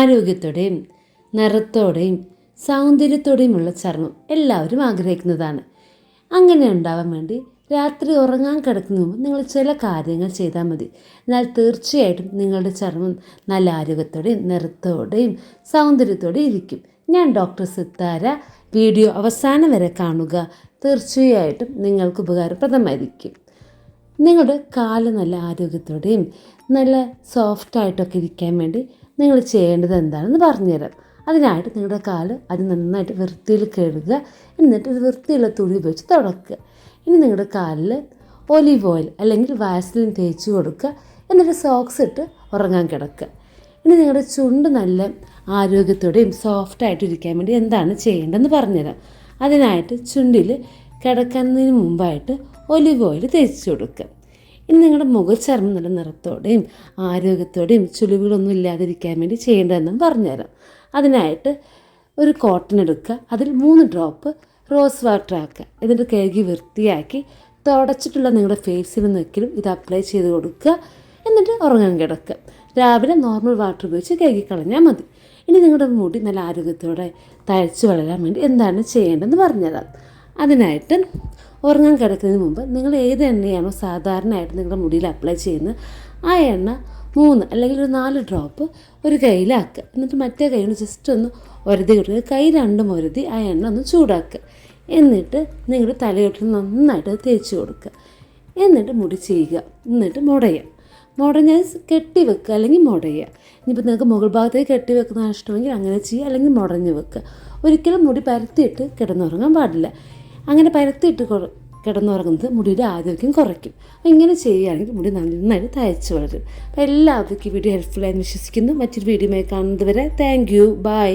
ആരോഗ്യത്തോടെയും നിറത്തോടെയും സൗന്ദര്യത്തോടെയുമുള്ള ചർമ്മം എല്ലാവരും ആഗ്രഹിക്കുന്നതാണ്. അങ്ങനെ ഉണ്ടാവാൻ വേണ്ടി രാത്രി ഉറങ്ങാൻ കിടക്കുന്ന മുമ്പ് നിങ്ങൾ ചില കാര്യങ്ങൾ ചെയ്താൽ മതി. എന്നാൽ തീർച്ചയായിട്ടും നിങ്ങളുടെ ചർമ്മം നല്ല ആരോഗ്യത്തോടെയും നിറത്തോടെയും സൗന്ദര്യത്തോടെയും ഇരിക്കും. ഞാൻ ഡോക്ടർ സിത്താര. വീഡിയോ അവസാനം വരെ കാണുക. തീർച്ചയായിട്ടും നിങ്ങൾക്ക് ഉപകാരപ്രദമായിരിക്കും. നിങ്ങളുടെ കാൽ നല്ല ആരോഗ്യത്തോടെയും നല്ല സോഫ്റ്റായിട്ടൊക്കെ ഇരിക്കാൻ വേണ്ടി നിങ്ങൾ ചെയ്യേണ്ടത് എന്താണെന്ന് പറഞ്ഞുതരാം. അതിനായിട്ട് നിങ്ങളുടെ കാൽ അത് നന്നായിട്ട് വൃത്തിയിൽ കഴുകുക. എന്നിട്ട് ഒരു വൃത്തിയുള്ള തുണി ഉപയോഗിച്ച് തുടക്കുക. ഇനി നിങ്ങളുടെ കാലിൽ ഒലിവ് ഓയിൽ അല്ലെങ്കിൽ വാസലിൻ തേച്ച് കൊടുക്കുക. എന്നിട്ട് സോക്സ് ഇട്ട് ഉറങ്ങാൻ കിടക്കുക. ഇനി നിങ്ങളുടെ ചുണ്ട് നല്ല ആരോഗ്യത്തോടെയും സോഫ്റ്റായിട്ടിരിക്കാൻ വേണ്ടി എന്താണ് ചെയ്യേണ്ടതെന്ന് പറഞ്ഞുതരാം. അതിനായിട്ട് ചുണ്ടിൽ കിടക്കുന്നതിന് മുമ്പായിട്ട് ഒലിവ് ഓയിൽ തേച്ച് കൊടുക്കുക. ഇനി നിങ്ങളുടെ മുഖചർമ്മം നല്ല നിറത്തോടെയും ആരോഗ്യത്തോടെയും ചുളിവുകളൊന്നും ഇല്ലാതിരിക്കാൻ വേണ്ടി ചെയ്യേണ്ടതെന്നും പറഞ്ഞുതരാം. അതിനായിട്ട് ഒരു കോട്ടൺ എടുക്കുക. അതിൽ മൂന്ന് ഡ്രോപ്പ് റോസ് വാട്ടർ ആക്കുക. എന്നിട്ട് കഴുകി വൃത്തിയാക്കി തുടച്ചിട്ടുള്ള നിങ്ങളുടെ ഫേസിൽ നിൽക്കലും ഇത് അപ്ലൈ ചെയ്ത് കൊടുക്കുക. എന്നിട്ട് ഉറങ്ങാൻ കിടക്കുക. രാവിലെ നോർമൽ വാട്ടർ ഉപയോഗിച്ച് കഴുകി കളഞ്ഞാൽ മതി. ഇനി നിങ്ങളുടെ മുടി നല്ല ആരോഗ്യത്തോടെ തഴച്ചു വളരാൻ വേണ്ടി എന്താണ് ചെയ്യേണ്ടതെന്ന് പറഞ്ഞുതരാം. അതിനായിട്ട് ഉറങ്ങാൻ കിടക്കുന്നതിന് മുമ്പ് നിങ്ങൾ ഏത് എണ്ണയാണോ സാധാരണയായിട്ട് നിങ്ങളുടെ മുടിയിൽ അപ്ലൈ ചെയ്യുന്നത് ആ എണ്ണ മൂന്ന് അല്ലെങ്കിൽ ഒരു നാല് ഡ്രോപ്പ് ഒരു കയ്യിലാക്കുക. എന്നിട്ട് മറ്റേ കൈ ജസ്റ്റ് ഒന്ന് ഒരതി കൊടുക്കുക കൈ രണ്ടും ഒരതി ആ എണ്ണ ഒന്ന് ചൂടാക്കുക. എന്നിട്ട് നിങ്ങളുടെ തലയോട്ടിൽ നന്നായിട്ട് തേച്ച് കൊടുക്കുക. എന്നിട്ട് മുടി ചെയ്യുക. എന്നിട്ട് മുടയുക. മുടഞ്ഞാൽ കെട്ടി വെക്കുക അല്ലെങ്കിൽ മുടയുക. ഇനിയിപ്പോൾ നിങ്ങൾക്ക് മുകൾ ഭാഗത്തേക്ക് കെട്ടി വെക്കുന്ന ഇഷ്ടമെങ്കിൽ അങ്ങനെ ചെയ്യുക അല്ലെങ്കിൽ മുടഞ്ഞ് വെക്കുക. ഒരിക്കലും മുടി പരത്തിയിട്ട് കിടന്നുറങ്ങാൻ പാടില്ല. അങ്ങനെ പരത്തിയിട്ട് കിടന്നുറങ്ങുന്നത് മുടിയുടെ ആരോഗ്യം കുറയ്ക്കും. അപ്പോൾ ഇങ്ങനെ ചെയ്യുകയാണെങ്കിൽ മുടി നന്നായിട്ട് തയ്ച്ച് വളരും. അപ്പോൾ എല്ലാവർക്കും വീഡിയോ ഹെൽപ്ഫുള്ളായി വിശ്വസിക്കുന്നു. മറ്റൊരു വീഡിയോ കാണുന്നത് വരെ താങ്ക് യു ബൈ